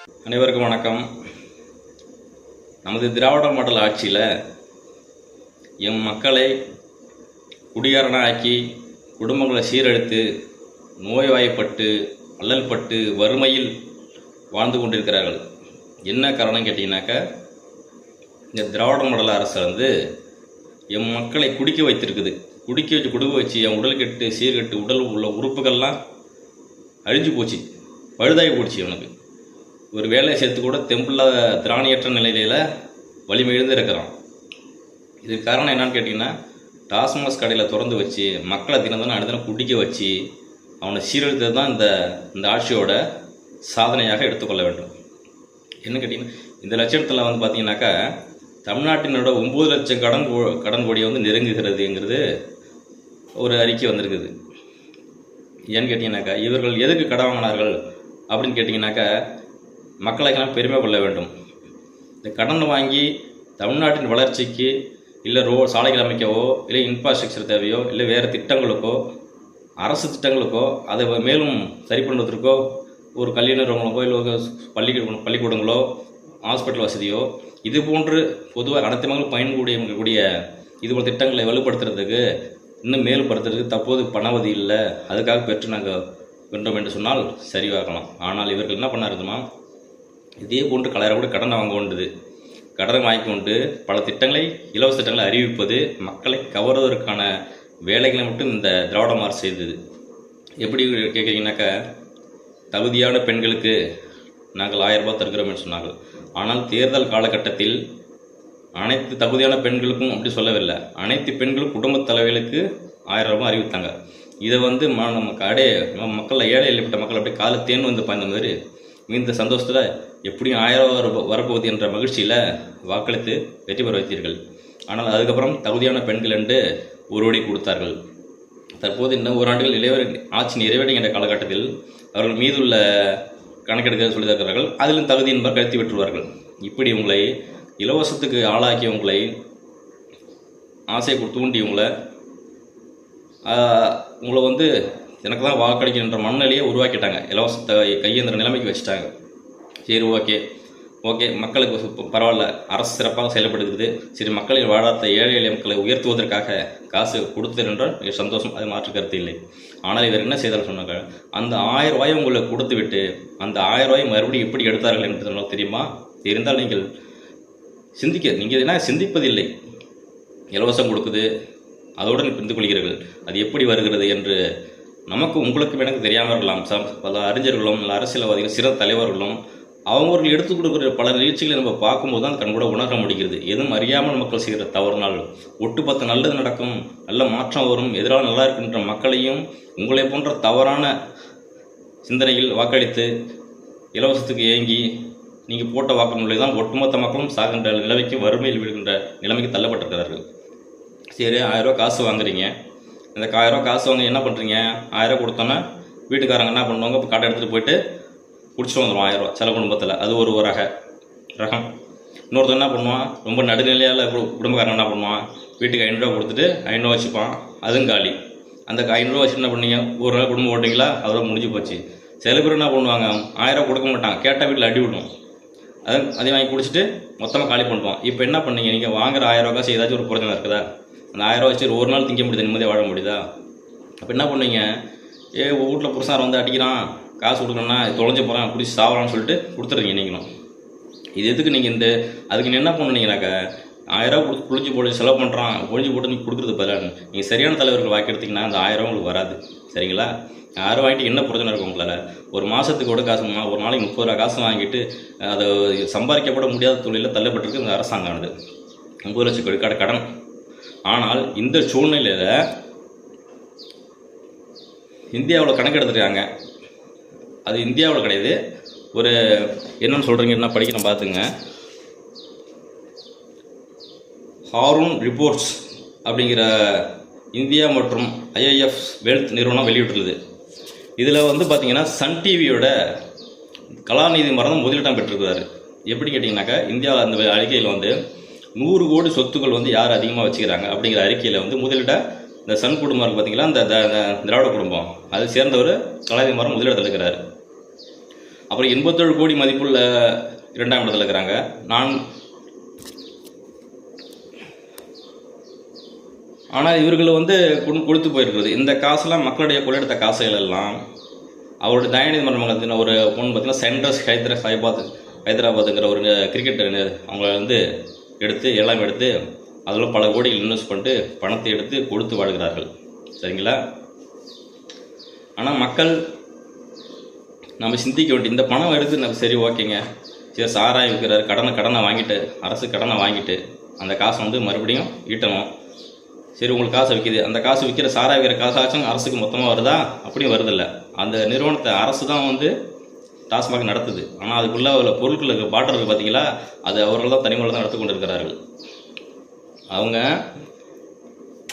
அனைவருக்கும் வணக்கம். நமது திராவிட மாடல் ஆட்சியில் எம் மக்களை குடிகாரனாக்கி குடும்பங்களை சீரழித்து நோய்வாய்ப்பட்டு அல்லல்பட்டு வறுமையில் வாழ்ந்து கொண்டிருக்கிறார்கள். என்ன காரணம் கேட்டிங்கனாக்கா இந்த திராவிட மாடல் அரசு வந்து எம் மக்களை குடிக்க வைத்திருக்குது. குடிக்க வச்சு குடுக்க வச்சு என் உடல் கெட்டு சீர்கெட்டு உடல் உள்ள உறுப்புகள்லாம் அழிஞ்சு போச்சு. பழுதாகி போச்சு அவனுக்கு ஒரு வேலையை சேர்த்து கூட தெம்புள்ள திராணியற்ற நிலையில வலிமை இருக்கிறான். இதுக்கு காரணம் என்னன்னு கேட்டிங்கன்னா டாஸ்மாஸ் கடையில் திறந்து வச்சு மக்களை தினம் தினம் குடிக்க வச்சு அவனை சீரழித்தது தான் இந்த இந்த ஆட்சியோட சாதனையாக எடுத்துக்கொள்ள வேண்டும். என்ன கேட்டிங்கன்னா இந்த லட்சணத்தில் வந்து பார்த்தீங்கன்னாக்கா தமிழ்நாட்டினோட ஒம்பது லட்சம் கடன் கோ- கடன் கோடியை வந்து நெருங்குகிறதுங்கிறது ஒரு அறிக்கை வந்திருக்குது. ஏன்னு கேட்டிங்கனாக்கா இவர்கள் எதுக்கு கடன் வாங்கினார்கள் அப்படின்னு கேட்டிங்கனாக்கா மக்களுக்கெல்லாம் பெருமை கொள்ள வேண்டும். இந்த கடன் வாங்கி தமிழ்நாட்டின் வளர்ச்சிக்கு இல்லை ரோ சாலைகள் அமைக்கவோ இல்லை இன்ஃப்ராஸ்ட்ரக்சர் தேவையோ இல்லை வேறு திட்டங்களுக்கோ அரசு திட்டங்களுக்கோ அதை மேலும் சரி பண்ணுவதற்கோ ஒரு கல்வி நிறுவனங்களுக்கோ இல்லை ஒரு பள்ளிக்கூட பள்ளிக்கூடங்களோ ஹாஸ்பிட்டல் வசதியோ இது போன்று பொதுவாக அனைத்து மக்களும் பயன்கூடிய கூடிய இது போன்ற திட்டங்களை வலுப்படுத்துறதுக்கு இன்னும் மேலுப்படுத்துறதுக்கு தற்போது பணவதி இல்லை. அதுக்காக பெற்று நாங்கள் வென்றோம் என்று சொன்னால் சரிவாகலாம் ஆனால் இவர்கள் என்ன பண்ணாருதுமா இதே போன்று கலரை கடன் கடனை வாங்க கொண்டது கடனை வாங்கி கொண்டு பல திட்டங்களை இலவச திட்டங்களை அறிவிப்பது மக்களை கவர்வதற்கான வேலைகளை மட்டும் இந்த திராவிட மாறு செய்தது. எப்படி கேட்குறீங்கனாக்க தகுதியான பெண்களுக்கு நாங்கள் ஆயிரம் ரூபாய் தருகிறோம் என்று சொன்னார்கள். ஆனால் தேர்தல் காலகட்டத்தில் அனைத்து தகுதியான பெண்களுக்கும் அப்படி சொல்லவில்லை. அனைத்து பெண்களும் குடும்ப தலைவர்களுக்கு ஆயிரம் ரூபாய் அறிவித்தாங்க. இதை வந்து நம்ம கடை மக்களில் மக்கள் ஏழை எளிப்பட்ட மக்கள் அப்படியே காலை தேன் வந்து பாய்ந்த மாதிரி. இந்த சந்தோஷத்தில் எப்படியும் ஆயிரம் வர வரப்போகுது என்ற மகிழ்ச்சியில் வாக்களித்து வெற்றி பெற வைத்தீர்கள். ஆனால் அதுக்கப்புறம் தகுதியான பெண்கள் என்று ஒருவடி கொடுத்தார்கள். தற்போது இன்னும் ஓராண்டுகள் இளைவர் ஆட்சி என்ற காலகட்டத்தில் அவர்கள் மீதுள்ள கணக்கெடுக்க சொல்லி தருகிறார்கள் அதிலும் தகுதி என்பவர் கழித்து விட்டுருவார்கள் இப்படி உங்களை இலவசத்துக்கு ஆளாக்கி உங்களை ஆசையை கொடுத்து தூண்டி உங்களை உங்களை வந்து எனக்கு தான் வாக்களிக்கின்ற மனநிலையை உருவாக்கிட்டாங்க. இலவசத்தை கையேந்திர நிலைமைக்கு வச்சுட்டாங்க. சரி ஓகே. ஓகே மக்களுக்கு பரவாயில்ல. அரசு சிறப்பாக செயல்படுகிறது. சரி மக்களின் வாழாத ஏழை எளிய மக்களை உயர்த்துவதற்காக காசு கொடுத்தது என்றால் மிக சந்தோஷம். அது மாற்று கருத்து இல்லை. ஆனால் இவர் என்ன செய்தார் சொன்னாங்க? அந்த ஆயிரம் ரூபாயை உங்களுக்கு கொடுத்து விட்டு அந்த ஆயிரம் ரூபாயை மறுபடியும் எப்படி எடுத்தார்கள் என்று சொன்னால் தெரியுமா? தெரிந்தால் நீங்கள் சிந்திக்க நீங்கள் என்ன சிந்திப்பதில்லை. இலவசம் கொடுக்குது. அதோடு நீ புரிந்து கொள்கிறீர்கள். அது எப்படி வருகிறது என்று நமக்கு உங்களுக்கும் எனக்கு தெரியாமல் இருக்கலாம் பல அறிஞர்களும் இல்லை அரசியல்வாதிகள் சிறந்த தலைவர்களும் அவங்களுக்கு எடுத்து கொடுக்குற பல நிகழ்ச்சிகளை நம்ம பார்க்கும்போது தான் கண் கூட உணர முடிகிறது. எதுவும் அறியாமல் மக்கள் செய்கிற தவறுனால் ஒட்டுமொத்த நல்லது நடக்கும் நல்ல மாற்றம் வரும் எதிராக நல்லா இருக்கின்ற மக்களையும் உங்களை போன்ற தவறான சிந்தனையில் வாக்களித்து இலவசத்துக்கு ஏங்கி நீங்கள் போட்ட வாக்குறுதிகளை தான் ஒட்டுமொத்த மக்களும் சாகின்ற நிலைமைக்கு வறுமையில் விழுகின்ற நிலைமைக்கு தள்ளப்பட்டிருக்கிறார்கள். சரி ஆயிரரூவா காசு வாங்குறீங்க. இந்த ஆயிரரூவா காசு வாங்க என்ன பண்ணுறீங்க ஆயிரரூவா கொடுத்தோன்னே வீட்டுக்காரங்க என்ன பண்ணுவாங்க? இப்போ கடை எடுத்துகிட்டு போயிட்டு பிடிச்சிட்டு வந்துடும் ஆயிரம் ரூபா சில குடும்பத்தில். அது ஒரு ஒரு ரக ரகம். இன்னொருத்தர் என்ன பண்ணுவான்? ரொம்ப நடுநிலையால் குடும்பக்காரன் என்ன பண்ணுவான்? வீட்டுக்கு ஐநூறுரூவா கொடுத்துட்டு ஐநூறுரூவா வச்சுப்பான். அதுவும் காலி. அந்த ஐநூறுரூவா வச்சு என்ன பண்ணீங்க? ஒரு நாள் குடும்பம் ஓட்டிங்களா? அதோட முடிஞ்சு போச்சு. சில பேர் என்ன பண்ணுவாங்க? ஆயிரம் கொடுக்க மாட்டாங்க. கேட்டால் வீட்டில் அடி விடும். அது அதையும் வாங்கி குடிச்சிட்டு மொத்தமாக காலி பண்ணுவான் இப்போ என்ன பண்ணீங்க? நீங்கள் வாங்குற ஆயிரம் ரூபா காசு ஏதாச்சும் ஒரு பிரச்சனை இருக்குதா? அந்த ஆயிரம் ரூபா வச்சு ஒரு நாள் திங்க முடியுது நிம்மதியாக வாழ முடியுதா? அப்போ என்ன பண்ணுவீங்க ஏ வீட்டில் புருஷனார் வந்து அடிக்கிறான். காசு கொடுக்கணும்னா தொலைஞ்சு போகிறான் குடிச்சு சாவறான்னு சொல்லிட்டு கொடுத்துட்றீங்க நீங்களும். இது எதுக்கு நீங்கள் இந்த அதுக்கு நீ என்ன பண்ணுனீங்கனாக்கா ஆயிரம் கொடுத்து புளிஞ்சு போட்டு செலவு பண்ணுறான் ஒழிஞ்சு போட்டு நீங்கள் கொடுக்குறது பதிலாக நீங்கள் சரியான தலைவர்கள் வாக்கி எடுத்திங்கன்னா அந்த ஆயிரம் உங்களுக்கு வராது. சரிங்களா? ஆயிரம் வாங்கிட்டு என்ன பிரச்சனை இருக்கும் உங்களால்? ஒரு மாதத்துக்கு கூட காசு ஒரு நாளைக்கு முப்பது ரூபா காசு வாங்கிட்டு அதை சம்பாதிக்கப்பட முடியாத தொழிலில் தள்ளப்பட்டிருக்கு இந்த அரசாங்கமானது ஒம்பது லட்சம் கோடி கடன். ஆனால் இந்த சூழ்நிலையில் இந்தியாவில் கணக்கு எடுத்துருக்காங்க அது இந்தியாவில் கிடையாது. ஒரு என்னென்னு சொல்கிறீங்க என்ன படிக்கிறேன் பார்த்துங்க ஹாரூன் ரிப்போர்ட்ஸ் அப்படிங்கிற இந்தியா மற்றும் ஐஐஎஃப் வெல்த் நிறுவனம் வெளியிட்டுள்ளது. இதில் வந்து பார்த்தீங்கன்னா சன் டிவியோட கலாநிதி மரணம் முதலிடம் பெற்றிருக்கிறாரு. எப்படி கேட்டிங்கனாக்கா இந்தியா அந்த அறிக்கையில் வந்து நூறு கோடி சொத்துக்கள் வந்து யார் அதிகமாக வச்சுக்கிறாங்க அப்படிங்கிற அறிக்கையில் வந்து முதலிட இந்த சன் குடும்பம் பார்த்திங்கன்னா பார்த்தீங்களா இந்த த- திராவிட குடும்பம். அதை சேர்ந்தவர் கலாநிதி மரம் முதலிடத்தில் இருக்கிறார். அப்புறம் எண்பத்தேழு கோடி மதிப்புள்ள இரண்டாம் இடத்துல இருக்கிறாங்க. நான் ஆனால் இவர்கள் வந்து கொடு- கொடுத்து போயிருக்கிறது. இந்த காசுலாம் மக்களுடைய கொள்ளையெடுத்த காசுகள் எல்லாம் அவருடைய தயாநிதி மன்றத்தில் ஒரு பொண்ணு பார்த்தீங்கன்னா சென்ட்ரஸ் ஹைதரா ஹைபாத் ஹைதராபாத்துங்கிற ஒரு கிரிக்கெட் அவங்கள வந்து எடுத்து எல்லாம் எடுத்து அதில் பல கோடிகள் இன்வெஸ்ட் பண்ணிட்டு பணத்தை எடுத்து கொடுத்து வாழ்கிறார்கள். சரிங்களா? ஆனால் மக்கள் நம்ம சிந்திக்க வேண்டிய இந்த பணம் எடுத்து நம்ம சரி ஓகேங்க. சரி சாராயம் விற்கிறாரு கடனை கடனை வாங்கிட்டு அரசு கடனை வாங்கிட்டு அந்த காசை வந்து மறுபடியும் ஈட்டணும். சரி உங்களுக்கு காசை விற்கிது அந்த காசு விற்கிற சாராய விற்கிற காசாச்சும் அரசுக்கு மொத்தமாக வருதா? அப்படியும் வருதில்ல. அந்த நிறுவனத்தை அரசு தான் வந்து டாஸ்மாக் நடத்துது. ஆனால் அதுக்குள்ளே உள்ள பொருட்களுக்கு பாட்டர் இருக்குது பார்த்தீங்களா அது அவர்கள் தான் தனிமுறை தான் நடத்து கொண்டு இருக்கிறார்கள் அவங்க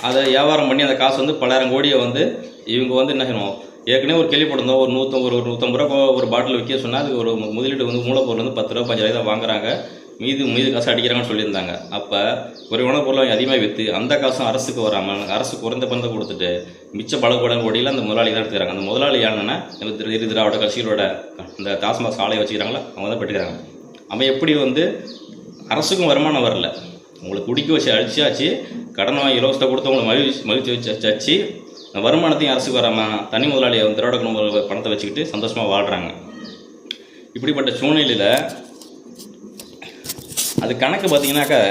அதை வியாபாரம் பண்ணி அந்த காசு வந்து பலாயிரம் கோடியை வந்து இவங்க வந்து என்ன செய்யணும்? ஏற்கனவே ஒரு கேள்விப்பட்டிருந்தோம் ஒரு நூற்றம்பது ஒரு நூற்றம்பது ரூபா ஒரு பாட்டில் விற்க சொன்னால் அதுக்கு ஒரு முதலீடு வந்து மூலப்பொருள் வந்து பத்து ரூபா பஞ்சாயிரம் தான் வாங்குறாங்க. மீது மீது காசு அடிக்கிறாங்கன்னு சொல்லியிருந்தாங்க. அப்போ குறைவான பொருளை அதிகமாக விற்று அந்த காசும் அரசுக்கு வராமல் அரசு குறைந்த பணத்தை கொடுத்துட்டு மிச்ச பல கோடி கோடியில் அந்த முதலாளி தான் எடுத்துக்கிறாங்க. அந்த முதலாளி யாருன்னா திரு இரு திராவிட கட்சிகளோட இந்த டாஸ்மாக் சாலையை வச்சுக்கிறாங்களா அவங்க தான் பெற்றுக்கிறாங்க. அவன் எப்படி வந்து அரசுக்கும் வருமானம் வரல. உங்களுக்கு குடிக்க வச்சு அழிச்சாச்சு கடன் வாங்கி இலவசத்தை கொடுத்து உங்களுக்கு மகிழ்ச்சி மகிழ்ச்சி வச்சு வருமானத்தையும் அரசுக்கு வராமல் தனி முதலாளி திராவிட குடும்ப பணத்தை வச்சுக்கிட்டு சந்தோஷமாக வாழ்கிறாங்க இப்படிப்பட்ட சூழ்நிலையில் அது கணக்கு பார்த்தீங்கன்னாக்கா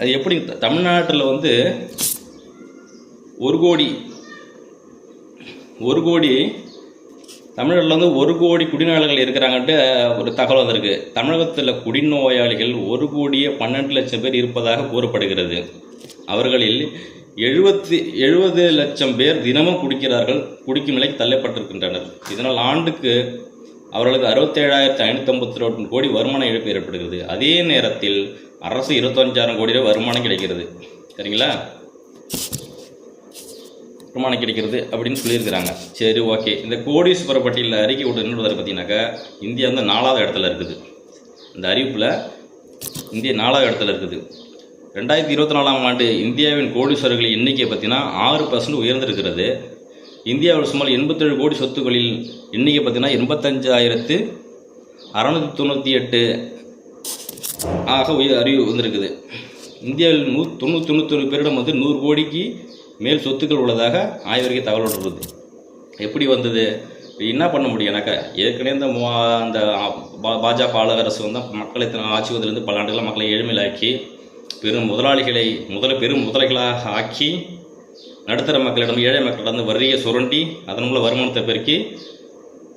அது எப்படி தமிழ்நாட்டில் வந்து ஒரு கோடி ஒரு கோடி தமிழ்நாட்டில் வந்து ஒரு கோடி குடிநோயாளிகள் இருக்கிறாங்கன்ட்டு ஒரு தகவல் வந்திருக்கு. தமிழகத்தில் குடிநோயாளிகள் ஒரு கோடியே பன்னெண்டு லட்சம் பேர் இருப்பதாக கூறப்படுகிறது. அவர்களில் எழுபத்தி எழுபது லட்சம் பேர் தினமும் குடிக்கிறார்கள் குடிக்கும் நிலைக்கு தள்ளப்பட்டிருக்கின்றனர். இதனால் ஆண்டுக்கு அவர்களுக்கு அறுபத்தேழாயிரத்தி ஐநூற்றி ரெண்டு கோடி வருமான இழப்பு ஏற்படுகிறது. அதே நேரத்தில் அரசு இருபத்தஞ்சாயிரம் கோடி ரூபாய் வருமானம் கிடைக்கிறது. சரிங்களா? வருமானம் கிடைக்கிறது அப்படின்னு சொல்லியிருக்கிறாங்க. சரி ஓகே. இந்த கோடீஸ்வர பட்டியலில் அறிக்கை விட்டு நின்றுவதை பார்த்தீங்கன்னாக்கா இந்தியா வந்து நாலாவது இடத்துல இருக்குது. இந்த அறிவிப்பில் இந்தியா நாலாவது இடத்துல இருக்குது. ரெண்டாயிரத்தி இருபத்தி நாலாம் ஆண்டு இந்தியாவின் கோடீஸ்வரர்களின் எண்ணிக்கை பார்த்தீங்கன்னா ஆறு பர்சன்ட் உயர்ந்திருக்கிறது. இந்தியாவில் சுமார் எண்பத்தேழு கோடி சொத்துக்களில் எண்ணிக்கை பார்த்தீங்கன்னா எண்பத்தஞ்சாயிரத்து அறநூற்றி தொண்ணூற்றி எட்டு ஆக உயர் அறிவு வந்திருக்குது. இந்தியாவில் நூ தொண்ணூற்றி தொண்ணூத்தொரு பேரிடம் வந்து நூறு கோடிக்கு மேல் சொத்துக்கள் உள்ளதாக ஆய்வறிக்கை தகவல் வருது எப்படி வந்தது? என்ன பண்ண முடியும் எனக்கு? ஏற்கனவே இந்த மா அந்த பா- பாஜக ஆளுக அரசு வந்து மக்களை ஆட்சி வந்ததுலேருந்து பல ஆண்டுகளாக மக்களை ஏழ்மையிலாக்கி பெரும் முதலாளிகளை முதல பெரும் முதலைகளாக ஆக்கி நடுத்தர மக்களிடம் ஏழை மக்களிடம் வரியை சுரண்டி அதன் மூலம் வருமானத்தை பெருக்கி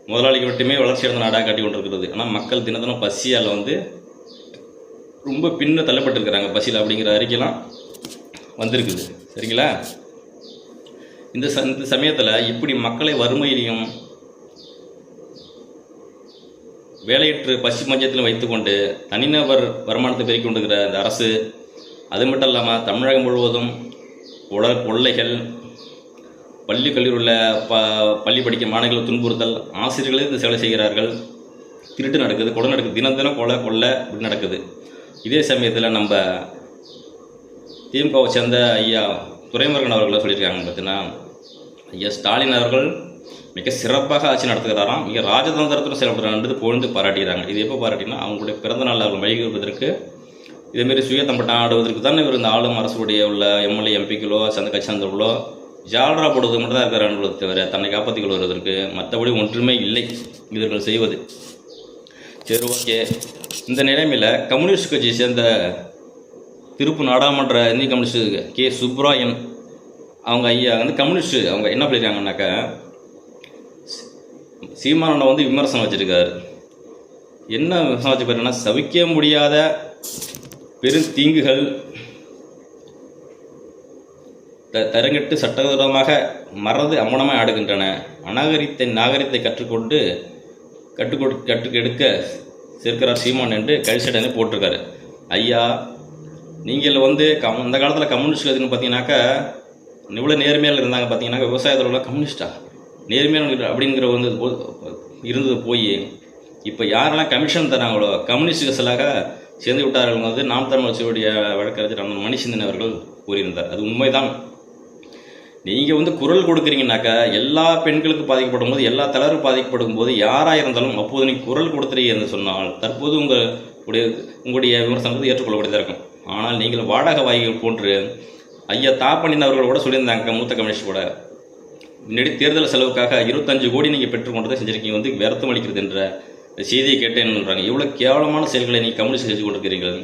முதலாளிகள் மட்டுமே வளர்ச்சி அடைந்த நாடாக காட்டி கொண்டிருக்கிறது. ஆனால் மக்கள் தின பசியால் வந்து ரொம்ப பின்ன தள்ளப்பட்டிருக்கிறாங்க. பசியில் அப்படிங்கிற அறிக்கைலாம் வந்திருக்குது. சரிங்களா? இந்த ச இந்த சமயத்தில் இப்படி மக்களை வறுமையிலையும் வேலையற்று பசி மஞ்சத்திலும் வைத்துக்கொண்டு தனிநபர் வருமானத்தை பெருக்கி கொண்டிருக்கிற இந்த அரசு அது மட்டும் இல்லாமல் தமிழகம் முழுவதும் உடல் கொள்ளைகள் பள்ளி கல்லூரியில் ப பள்ளி படிக்கும் மாணவர்கள் துன்புறுத்தல் ஆசிரியர்களே இந்த சேவை செய்கிறார்கள் திருட்டு நடக்குது கொலை நடக்குது தினம் தினம் கொலை கொள்ளை இப்படி நடக்குது. இதே சமயத்தில் நம்ம திமுகவை சேர்ந்த ஐயா துறைமுருகன் அவர்களை சொல்லியிருக்காங்க பார்த்தீங்கன்னா ஐயா ஸ்டாலின் அவர்கள் மிக சிறப்பாக ஆட்சி நடத்துகிறாராம் மிக ராஜதந்திரத்துடன் செயல்படுறான்றது புகழ்ந்து பாராட்டுகிறாங்க. இது எப்போ பாராட்டினா அவங்களுடைய பிறந்த நாள் அவர்கள் வழிகொடுப்பதற்கு இதேமாரி சுயத்தம்பட்டம் ஆடுவதற்கு தானே இவர் இந்த ஆளும் அரசுடைய உள்ள எம்எல்ஏ எம்பிக்களோ சந்த கட்சி சார்ந்தவர்களோ ஜால்ரா போடுவது மட்டும் தான் இருக்கிறார்களோ தவிர தன்னை காப்பாற்றிக் கொள்வதற்கு மற்றபடி ஒன்றுமே இல்லை. இவர்கள் செய்வது. சரி ஓகே. இந்த நிலைமையில் கம்யூனிஸ்ட் கட்சியை சேர்ந்த திருப்பு நாடாளுமன்ற இந்திய கம்யூனிஸ்ட் கே. சுப்ராயன் அவங்க ஐயா வந்து கம்யூனிஸ்ட் அவங்க என்ன பண்ணியிருக்காங்கன்னாக்கா சீமானனை வந்து விமர்சனம் வச்சுருக்காரு. என்ன விமர்சனம் வச்சுருக்காருன்னா சவிக்க முடியாத பெரும் தீங்குகள் த தரங்கெட்டு சட்டவிரோதமாக மறந்து அம்மனமாய் ஆடுகின்றன. அநாகரித்தை நாகரிகத்தை கற்றுக்கொண்டு கற்றுக்கொடு கற்றுக்கெடுக்க சேர்க்கிறார் சீமான் என்று கழிச்சடனே போட்டிருக்காரு. ஐயா நீங்கள் வந்து கம் அந்த காலத்தில் கம்யூனிஸ்ட் எதுன்னு பார்த்தீங்கன்னாக்கா இவ்வளோ நேர்மையாக இருந்தாங்க பார்த்தீங்கன்னா விவசாயத்தில் உள்ள கம்யூனிஸ்டா? நேர்மையான அப்படிங்கிற வந்து இருந்தது போய் இப்போ யாரெல்லாம் கமிஷன் தராங்களோ கம்யூனிஸ்டுகளாக சேர்ந்து விட்டார்கள் வந்து நாம் தமிழ் கட்சியுடைய வழக்கறிஞர் அண்ணன் மணிசிந்தன் அவர்கள் கூறியிருந்தார். அது உண்மைதான். நீங்கள் வந்து குரல் கொடுக்குறீங்கனாக்கா எல்லா பெண்களுக்கு பாதிக்கப்படும் போது எல்லா தலைவரும் பாதிக்கப்படும் போது யாராக இருந்தாலும் அப்போது நீங்கள் குரல் கொடுத்துறீங்க என்று சொன்னால் தற்போது உங்கள் உடைய உங்களுடைய விமர்சனத்தை ஏற்றுக்கொள்ளக்கூடியதாக இருக்கும். ஆனால் நீங்கள் வாடகை வாய்கள் போன்று ஐயா தாப்பண்ணின் அவர்கள் கூட சொல்லியிருந்தாங்க மூத்த கம்யூனிஸ்ட் கூட. முன்னாடி தேர்தல் செலவுக்காக இருபத்தஞ்சு கோடி நீங்கள் பெற்றுக்கொண்டதை செஞ்சிருக்கீங்க வந்து விரத்தம் அளிக்கிறது என்ற செய்தியை கேட்டேன்ன்றாங்க இவ்வளோ கேவலமான செயல்களை நீங்கள் கம்யூனிஸ்ட் செஞ்சு கொண்டிருக்கிறீர்கள்.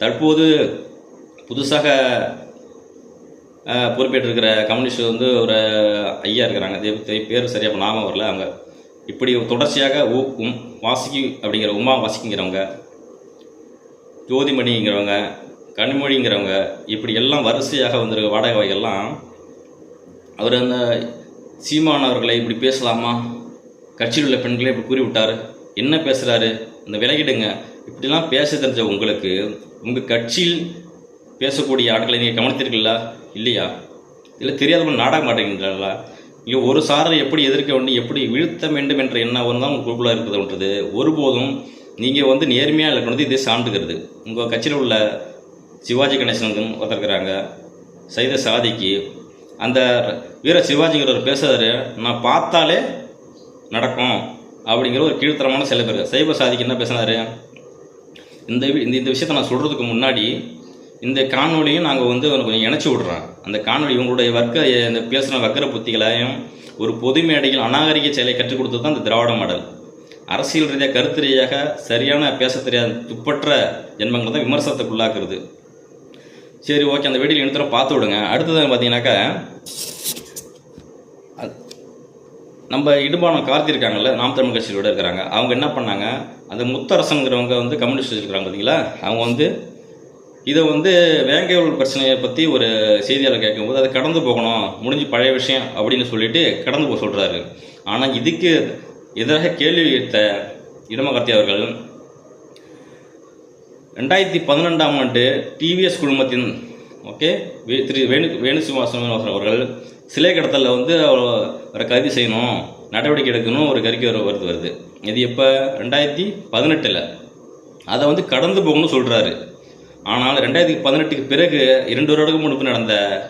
தற்போது புதுசாக பொறுப்பேற்றிருக்கிற கம்யூனிஸ்ட் வந்து ஒரு ஐயா இருக்கிறாங்க. அது பேர் சரியாக நாம வரல அவங்க. இப்படி தொடர்ச்சியாக உ உம் வாசிக்கு அப்படிங்கிற உமா வாசிக்குங்கிறவங்க ஜோதிமணிங்கிறவங்க கனிமொழிங்கிறவங்க இப்படி எல்லாம் வரிசையாக வந்திருக்க வாடகை எல்லாம் அவர் அந்த சீமானவர்களை இப்படி பேசலாமா? கட்சியில் உள்ள பெண்களை இப்படி கூறிவிட்டார்? என்ன பேசுகிறாரு இந்த விலகிடுங்க. இப்படிலாம் பேச தெரிஞ்ச உங்களுக்கு உங்கள் கட்சியில் பேசக்கூடிய ஆட்களை நீங்கள் கவனித்திருக்கீங்களா இல்லையா? இல்லை தெரியாதவங்க நாடக மாட்டேங்கிறாங்களா இல்லை ஒரு சாரை எப்படி எதிர்க்க வேண்டும் எப்படி வீழ்த்த வேண்டும் என்ற எண்ணம் தான் உங்களுக்குள்ளே இருக்குதுன்றது ஒருபோதும் நீங்கள் வந்து நேர்மையாக இருக்கணும் இதே சான்றுகிறது. உங்கள் கட்சியில் உள்ள சிவாஜி கணேசனுக்கும் ஒருத்தருக்கிறாங்க சைத சாதிக்கு. அந்த வீர சிவாஜிங்கிறவர் பேசுறாரு நான் பார்த்தாலே நடக்கும். அப்படிங்கிற ஒரு கீழ்த்தரமான சில பேர். சைவ சாதிக்கு என்ன பேசினார்? இந்த வி- இந்த இந்த விஷயத்தை நான் சொல்கிறதுக்கு முன்னாடி இந்த காணொலியும் நாங்கள் வந்து கொஞ்சம் இணைச்சி விடுறோம் அந்த காணொளி இவங்களுடைய வர்க்க இந்த பேசுகிற வக்கர புத்திகளையும் ஒரு பொது மேடையில் அநாகரிக செயலை கற்றுக் கொடுத்தது தான் இந்த திராவிட மாடல். அரசியல் ரீதியாக கருத்து ரீதியாக சரியான பேச தெரியாத துப்பற்ற ஜென்மங்கள் தான் விமர்சனத்துக்குள்ளாக்குறது. சரி ஓகே அந்த வீடியோ எடுத்துகிற பார்த்து விடுங்க. அடுத்தது பார்த்தீங்கன்னாக்கா நம்ம இடுபானம் கார்த்தி இருக்காங்கல்ல நாம் தமிழ் கட்சியோட இருக்கிறாங்க. அவங்க என்ன பண்ணாங்க? அந்த முத்தரசனுங்கிறவங்க வந்து கம்யூனிஸ்ட் இருக்கிறாங்க பார்த்தீங்களா அவங்க வந்து இதை வந்து வேங்கையூர் பிரச்சனையை பற்றி ஒரு செய்தியாளர் கேட்கும்போது அதை கடந்து போகணும் முடிஞ்சு பழைய விஷயம் அப்படின்னு சொல்லிட்டு கடந்து போக சொல்கிறாரு ஆனால் இதுக்கு எதிராக கேள்வி எடுத்த இடமகர்த்தி அவர்கள் ரெண்டாயிரத்தி பதினெண்டாம் ஆண்டு டிவிஎஸ் குழுமத்தின் ஓகே? வே- திரு வேணு வேணுசிவாசன் அவர்கள் சிலை கடத்தலில் வந்து அவரை கைது செய்யணும் நடவடிக்கை எடுக்கணும் ஒரு கறிக்கை வர வருது வருது. இது எப்போ? ரெண்டாயிரத்தி பதினெட்டில். அதை வந்து கடந்து போகணும்னு சொல்கிறாரு ஆனால் ரெண்டாயிரத்தி பதினெட்டுக்கு பிறகு இரண்டு வருடத்துக்கு முன்பு நடந்த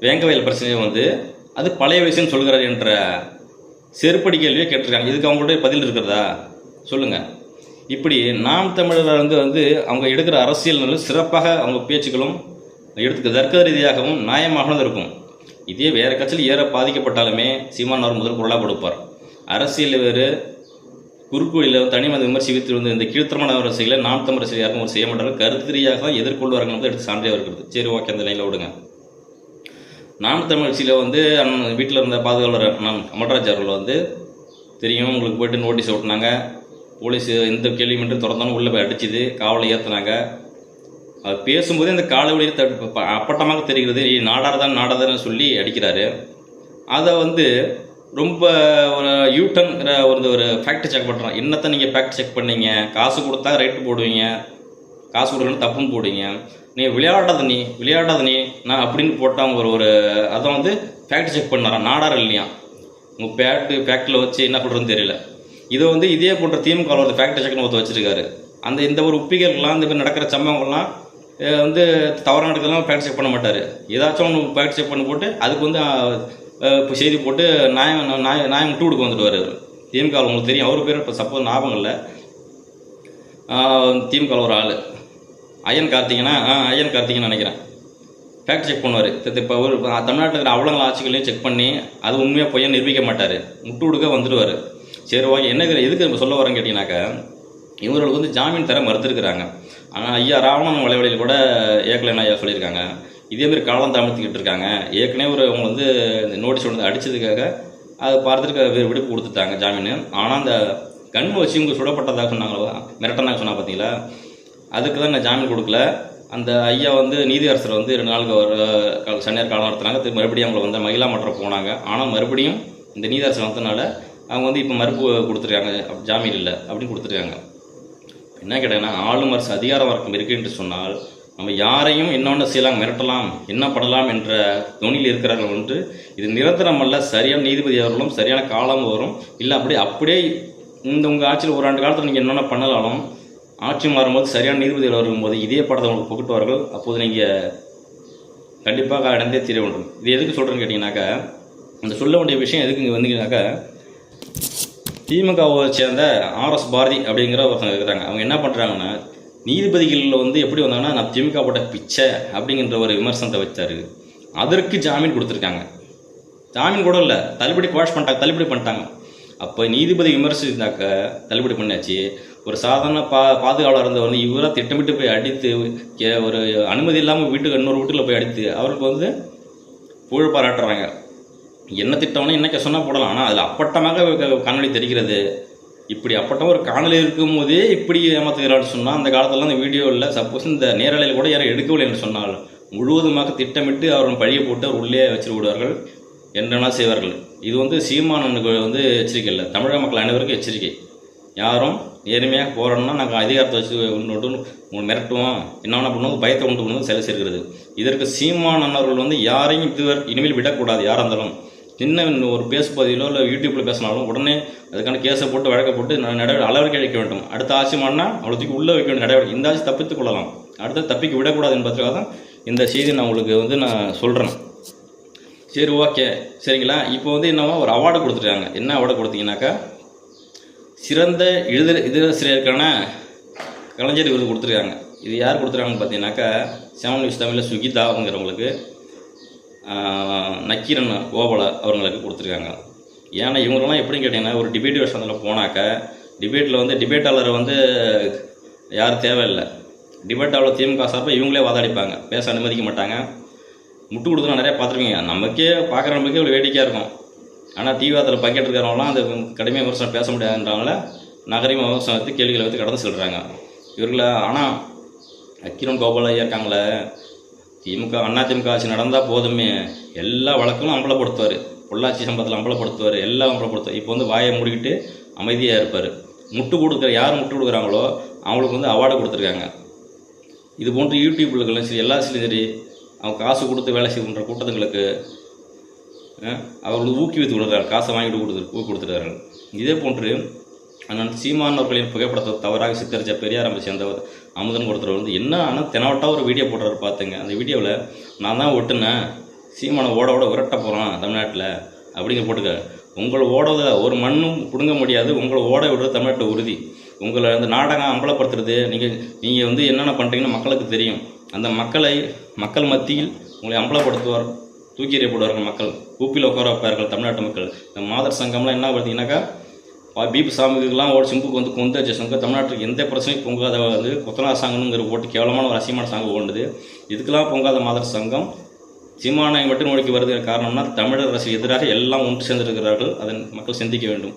வேங்கவயல் பிரச்சனையை வந்து அது பழைய விஷயம்னு சொல்கிறார் என்ற செருப்படி கேள்வியை கேட்டிருக்காங்க. இதுக்கு அவங்கள்ட்ட பதில் இருக்கிறதா? சொல்லுங்கள் இப்படி நாம் தமிழர் வந்து வந்து அவங்க எடுக்கிற அரசியல் சிறப்பாக அவங்க பேச்சுக்களும் எடுத்துக்க தர்க்க ரீதியாகவும் நியாயமாகவும் இருக்கும். இதே வேறு கட்சியில் ஏற பாதிக்கப்பட்டாலுமே சீமான் அவர் முதல் குரலாக கொடுப்பார். அரசியல் வேறு குறுக்கோளில் தனிமத விமர்சித்து வந்து இந்த கீழ்த்தரமான அரசியலை நாம் தமிழ் அரசியல் யாருக்கும் ஒரு செய்ய மாட்டார்கள். கருத்து ரீதியாக எதிர்கொள்வார்கள் வந்து எடுத்து சான்றியாக இருக்கிறது சரி ஓகே அந்த லைனில் விடுங்க நாம் தமிழ்ச்சியில் வந்து அண்ணன் வீட்டில் இருந்த பாதுகாவலர் அண்ணன் அமல்ராஜ் அவர்கள் வந்து தெரியும் உங்களுக்கு போயிட்டு நோட்டீஸ் ஓட்டினாங்க. போலீஸ் எந்த கேள்விமின்றி திறந்தாலும் உள்ளே போய் அடிச்சுது காவலை ஏற்றுனாங்க அது பேசும்போதே அந்த கால வழியில் த அப்பட்டமாக தெரிகிறது. "நீ நாடாதான் நாடாதான்னு சொல்லி அடிக்கிறாரு. அதை வந்து ரொம்ப ஒரு யூட்டன்ங்கிற ஒரு ஒரு ஃபேக்ட் செக் பண்ணுறான் என்னத்தை நீங்கள் ஃபேக்ட் செக் பண்ணீங்க? காசு கொடுத்தா ரேட்டு போடுவீங்க. காசு கொடுக்கணும் தப்புன்னு போடுவீங்க. நீ விளையாடாத நீ விளையாடாத நீ. நான் அப்படின்னு போட்டால் ஒரு ஒரு அதை வந்து ஃபேக்ட் செக் பண்ணாராம் நாடார் இல்லையா? உங்கள் ஃபேக்ட் ஃபேக்டில் வச்சு என்ன பண்ணுறதுன்னு தெரியல. இதை வந்து இதே போன்ற திமுக ஒரு ஃபேக்ட் செக்னு ஒருத்தர் வச்சுருக்காரு. அந்த இந்த ஒரு உப்பிகள்லாம் இந்த மாதிரி நடக்கிற சம்பவங்கள்லாம் வந்து தவறான இடத்துலாம் ஃபேக்ட் செக் பண்ண மாட்டார். ஏதாச்சும் ஒன்று ஃபேக்ட் செக் பண்ணி போட்டு அதுக்கு வந்து இப்போ செய்தி போட்டு நியாயம் நியாயம் நியாயம் விட்டு கொடுக்க வந்துடுவார் அவர். திமுக உங்களுக்கு தெரியும் அவர் பேர் இப்போ சப்போஸ் ஞாபகம் இல்லை. திமுக ஒரு ஆள். ஐயன் கார்த்திகனா ஆ ஐயன் கார்த்திகன் நினைக்கிறேன். ஃபேக்ட் செக் பண்ணுவார். இப்போ ஒரு தமிழ்நாட்டில் இருக்கிற அவ்வளோ ஆட்சிகளையும் செக் பண்ணி அது உண்மையாக பொய்யா நிரூபிக்க மாட்டார். முட்டு கொடுக்க வந்துடுவார். சரி ஓகே. என்ன எதுக்கு நம்ம சொல்ல வரேன்னு கேட்டிங்கனாக்கா இவர்களுக்கு வந்து ஜாமீன் தர மறுத்துருக்குறாங்க. ஆனால் ஐயா ராவணன் வலைவழியில் கூட ஏக்கலைன்னு ஐயா சொல்லியிருக்காங்க. இதேமாரி காலம் தாமதிக்கிட்டு இருக்காங்க. ஏற்கனவே ஒரு அவங்க வந்து நோட்டீஸ் வந்து அடித்ததுக்காக அதை பார்த்துட்டு வி- விடுப்பு கொடுத்துட்டாங்க ஜாமீன். ஆனால் அந்த கண் வச்சு இவங்க சுடப்பட்டதாக சொன்னாங்களா? மிரட்டனாக சொன்னால் பார்த்தீங்களா? அதுக்கு தான் நான் ஜாமீன் கொடுக்கல. அந்த ஐயா வந்து நீதியரசர் வந்து ரெண்டு நாளுக்கு ஒரு சனியார் காலம் நடத்துனாங்க. திரும்ப மறுபடியும் அவங்கள வந்து மகிழா மன்றம் போனாங்க. ஆனால் மறுபடியும் இந்த நீதி அரசர் வந்ததுனால அவங்க வந்து இப்போ மறுப்பு கொடுத்துருக்காங்க. ஜாமீன் இல்லை அப்படின்னு கொடுத்துருக்காங்க. என்ன கேட்டேன்னா ஆளும் அரசு அதிகார வர்க்கம் இருக்கு என்று சொன்னால் நம்ம யாரையும் என்னொன்று செய்யலாம் மிரட்டலாம் என்ன பண்ணலாம் என்ற துணியில் இருக்கிறார்கள் ஒன்று இது நிரந்தரம் அல்ல சரியான நீதிபதி அவர்களும் சரியான காலம் வரும். இல்லை அப்படியே அப்படியே இந்த உங்கள் ஆட்சியில் ஒரு ஆண்டு காலத்தில் நீங்கள் என்னென்ன பண்ணலாலும் ஆட்சி மாறும்போது சரியான நீதிபதிகள் வரும்போது இதே படத்தை உங்களுக்கு புகட்டுவார்கள். அப்போது நீங்கள் கண்டிப்பாக இடந்தே தெரிய வேண்டும். இது எதுக்கு சொல்கிறேன்னு கேட்டிங்கனாக்கா அந்த சொல்ல வேண்டிய விஷயம் எதுக்கு இங்கே வந்தீங்கன்னாக்கா திமுகவை சேர்ந்த ஆர்எஸ் பாரதி அப்படிங்கிற ஒருத்தங்க இருக்கிறாங்க. அவங்க என்ன பண்ணுறாங்கன்னா நீதிபதிகளில் வந்து எப்படி வந்தாங்கன்னா நான் திமுக போட்ட பிச்சை அப்படிங்கிற ஒரு விமர்சனத்தை வச்சாரு அதற்கு ஜாமீன் கொடுத்துருக்காங்க. ஜாமீன் கூட இல்லை. தள்ளுபடி குவாஷ் பண்ணிட்டாங்க தள்ளுபடி பண்ணிட்டாங்க. அப்போ நீதிபதி விமர்சித்தாக்க தள்ளுபடி பண்ணியாச்சு. ஒரு சாதாரண பா பாதுகாவலர் இருந்தவர் இவராக திட்டமிட்டு போய் அடித்து ஒரு அனுமதி இல்லாமல் வீட்டுக்கு இன்னொரு வீட்டில் போய் அடித்து அவருக்கு வந்து புகழ் பாராட்டுறாங்க. என்ன திட்டம்னு என்ன சொன்னால் போடலாம். ஆனால் அதில் அப்பட்டமாக காணொலி தெரிகிறது. இப்படி அப்பட்டம் ஒரு காணொளி இருக்கும்போதே இப்படி ஏமாத்துகிறான்னு சொன்னால் அந்த காலத்தில் அந்த வீடியோ இல்லை சப்போஸ் இந்த நேரலையில் கூட யாரும் எடுக்கவில்லை என்று சொன்னால் முழுவதுமாக திட்டமிட்டு அவர்கள் பழிய போட்டு அவர் உள்ளே வச்சு விடுவார்கள் என்னென்ன செய்வார்கள். இது வந்து சீமானனுக்கு வந்து எச்சரிக்கை இல்லை. தமிழக மக்கள் அனைவருக்கும் எச்சரிக்கை. யாரும் நேர்மையாக போகிறோம்னா நாங்கள் அதிகாரத்தை வச்சு ஒன்று மிரட்டுவோம். என்னென்ன பண்ணுவோம் பயத்தை உண்டு பண்ணுவோம் சில சேர்க்கிறது இதற்கு சீமான் அவர்கள் வந்து யாரையும் இதுவரை இனிமேல் விடக்கூடாது யாராக இருந்தாலும். சின்ன ஒரு பேசுபதியிலோ இல்லை யூடியூப்பில் பேசினாலும் உடனே அதுக்கான கேஸை போட்டு வழக்க போட்டு நான் நடவடிக்கை அளவடிக்கை வைக்க வேண்டும். அடுத்த ஆட்சி மாறினா அவ்வளோ தூக்கி உள்ளே வைக்க வேண்டிய நடவடிக்கை. இந்த ஆட்சி தப்பித்துக் கொள்ளலாம். அடுத்து தப்பிக்க விடக்கூடாது என்பதற்காக தான் இந்த செய்தி நான் உங்களுக்கு வந்து நான் சொல்கிறேன் சரி ஓகே. சரிங்களா? இப்போ வந்து என்னவா ஒரு அவார்டு கொடுத்துருக்காங்க என்ன அவார்டு கொடுத்தீங்கன்னாக்கா சிறந்த எழுத இதராசிரியருக்கான கலைஞர் விருது கொடுத்துருக்காங்க. இது யார் கொடுத்துருக்காங்கன்னு பார்த்தீங்கன்னாக்கா செவன் நியூஸ் தமிழில் சுகிதா அவங்கிறவங்களுக்கு நக்கீரன் கோபால அவங்களுக்கு கொடுத்துருக்காங்க. ஏன்னா இவங்கெல்லாம் எப்படின்னு கேட்டிங்கன்னா ஒரு டிபேட் வருஷத்தில் போனாக்க டிபேட்டில் வந்து டிபேட்டாளர் வந்து யாரும் தேவையில்லை. டிபேட்டாளர் திமுக சார்பாக இவங்களே வாதாடிப்பாங்க. பேச அனுமதிக்க மாட்டாங்க. முட்டு கொடுத்து நிறையா பார்த்துருக்கீங்க. நமக்கே பார்க்குற நமக்கே ஒரு வேடிக்கையாக இருக்கும். ஆனால் தீவிரத்தில் பங்கேற்றுக்கிறவங்களாம் அந்த கடுமையாக விமர்சனம் பேச முடியாதுன்றவங்கள நகரிக விமர்சனத்தை கேள்விகளை வந்து கடந்து செல்கிறாங்க இவர்களை ஆனால் அக்கிரன் கோபாலையா இருக்காங்களே திமுக அண்ணா திமுக ஆட்சி நடந்தால் போதுமே. எல்லா வழக்கங்களும் அம்பலப்படுத்துவார். பொள்ளாச்சி சம்பத்தில் அம்பலப்படுத்துவார். எல்லாம் அம்பலப்படுத்துவார். இப்போ வந்து வாயை மூடிக்கிட்டு அமைதியாக இருப்பார். முட்டு கொடுக்குற யார் முட்டு கொடுக்குறாங்களோ அவங்களுக்கு வந்து அவார்டு கொடுத்துருக்காங்க. இது போன்று யூடியூப்களுக்கெல்லாம் சரி எல்லா சரி அவங்க காசு கொடுத்து வேலை செய்கின்ற கூட்டத்துங்களுக்கு அவர்களுக்கு ஊக்குவித்து கொடுக்குறாரு. காசை வாங்கிட்டு கொடுத்து ஊக்கி கொடுத்துருக்கார்கள் இதே போன்று அண்ணன் சீமான் அவர்களின் புகைப்படத்தை தவறாக சித்தரித்த பெரியார் அமைச்சர் சேர்ந்தவர் அமுதன் கொடுத்தவர் வந்து என்ன ஆனால் தெனாவட்டா ஒரு வீடியோ போடுறாரு பார்த்துங்க அந்த வீடியோவில் நான் தான் ஒட்டுனேன். சீமானை ஓட ஓட விரட்ட போகிறான் தமிழ்நாட்டில். அப்படிங்க போட்டுக்க உங்களை ஓடத ஒரு மண்ணும் பிடுங்க முடியாது. உங்களை ஓட விடுறது தமிழ்நாட்டு உறுதி. உங்களை அந்த நாடகம் அம்பலப்படுத்துறது நீங்கள் நீங்கள் வந்து என்னென்ன பண்ணுறீங்கன்னு மக்களுக்கு தெரியும். அந்த மக்களை மக்கள் மத்தியில் உங்களை அம்பலப்படுத்துவார் தூக்கி எறியப்படுவார்கள் மக்கள். கூப்பியில் உட்கார வைப்பார்கள் தமிழ்நாட்டு மக்கள். இந்த மாதர் சங்கம்லாம் என்ன பார்த்தீங்கன்னாக்கா பா- பீப் சாமிக்கெல்லாம் ஒரு சிம்புக்கு வந்து கொண்டு வச்ச சங்கம் தமிழ்நாட்டுக்கு எந்த பிரச்சனையும் பொங்காத வந்து கொத்தனார் சங்கம்ங்கிற போட்டு கேவலமான ஒரு அசியமான சங்கம் ஓடுது. இதுக்கெல்லாம் பொங்காத மாதர் சங்கம். சீமானை மட்டும் நோக்கி வருகிற காரணம்னா தமிழர் அரசு எதிராக எல்லாம் ஒன்று சேர்ந்திருக்கிறார்கள். அதன் மக்கள் சிந்திக்க வேண்டும்.